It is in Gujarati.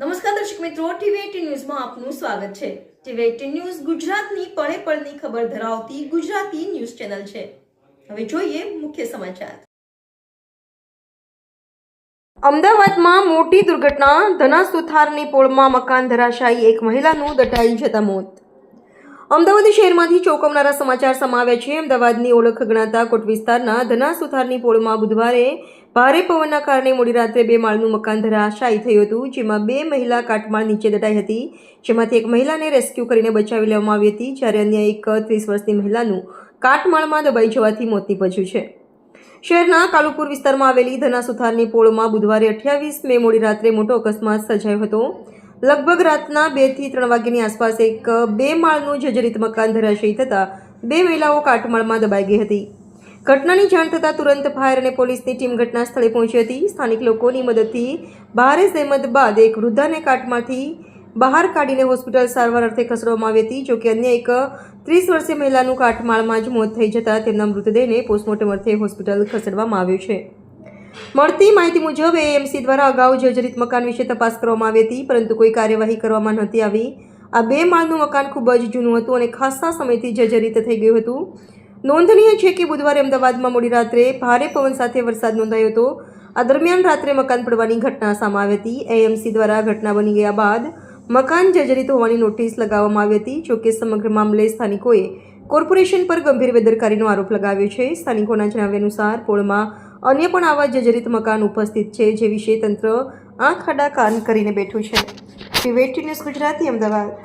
નમસ્કાર દર્શક મિત્રો ટીવી ન્યૂઝમાં આપનું સ્વાગત છે. ટીવી એટીન ન્યૂઝ ગુજરાતની પળે પળની ખબર ધરાવતી ગુજરાતી ન્યૂઝ ચેનલ છે. હવે જોઈએ મુખ્ય સમાચાર. અમદાવાદમાં મોટી દુર્ઘટના ધના સુથારની પોળમાં મકાન ધરાશાયી એક મહિલાનું દટાઈ જતા મોત. અમદાવાદ શહેરમાંથી ચોંકાવનારા સમાચાર સમાવ્યા છે. અમદાવાદની ઓળખ ગણાતા કોટ વિસ્તારના ધના સુથારની પોળમાં બુધવારે ભારે પવનના કારણે મોડી રાત્રે બે માળનું મકાન ધરાશાયી થયું હતું, જેમાં બે મહિલા કાટમાળ નીચે દટાઈ હતી. જેમાંથી એક મહિલાને રેસ્ક્યુ કરીને બચાવી લેવામાં આવી હતી, જ્યારે અન્ય એક ત્રીસ વર્ષની મહિલાનું કાટમાળમાં દબાઈ જવાથી મોત નીપજ્યું છે. શહેરના કાલુપુર વિસ્તારમાં આવેલી ધના સુથારની પોળમાં બુધવારે અઠ્યાવીસ મે મોડી રાત્રે મોટો અકસ્માત સર્જાયો હતો. લગભગ રાતના બેથી ત્રણ વાગ્યાની આસપાસ એક બે માળનું જર્જરિત મકાન ધરાશયી થતાં બે મહિલાઓ કાટમાળમાં દબાઈ ગઈ હતી. ઘટનાની જાણ થતાં તુરંત ફાયર અને પોલીસની ટીમ ઘટના સ્થળે પહોંચી હતી. સ્થાનિક લોકોની મદદથી ભારે સહેમત બાદ એક વૃદ્ધાને કાટમાંથી બહાર કાઢીને હોસ્પિટલ સારવાર અર્થે ખસેડવામાં આવી હતી જોકે અન્ય એક ત્રીસ વર્ષીય મહિલાનું કાટમાળમાં જ મોત થઈ જતાં તેમના મૃતદેહને પોસ્ટમોર્ટમ અર્થે હોસ્પિટલ ખસેડવામાં આવ્યો છે. મળતી માહિતી મુજબ, એએમસી દ્વારા અગાઉ જર્જરિત મકાન વિશે તપાસ કરવામાં આવી હતી, પરંતુ કોઈ કાર્યવાહી કરવામાં નહોતી આવી. આ બે માળનું મકાન ખૂબ જ જૂનું હતું અને ખાસા સમયથી જર્જરિત થઈ ગયું હતું. નોંધનીય છે કે બુધવારે અમદાવાદમાં મોડી રાત્રે ભારે પવન સાથે વરસાદ નોંધાયો હતો. આ દરમિયાન રાત્રે મકાન પડવાની ઘટના સામે આવી હતી. એએમસી દ્વારા ઘટના બની ગયા બાદ મકાન જર્જરિત હોવાની નોટિસ લગાવવામાં આવી હતી જોકે સમગ્ર મામલે સ્થાનિકોએ કોર્પોરેશન પર ગંભીર બેદરકારીનો આરોપ લગાવ્યો છે. સ્થાનિકોના જણાવ્યા અનુસાર, પોળમાં અન્ય પણ આવા જર્જરિત મકાન ઉપસ્થિત છે, જે વિશે તંત્ર આંખ આડા કાન કરીને બેઠું છે. TV news Gujarati, Ahmedabad.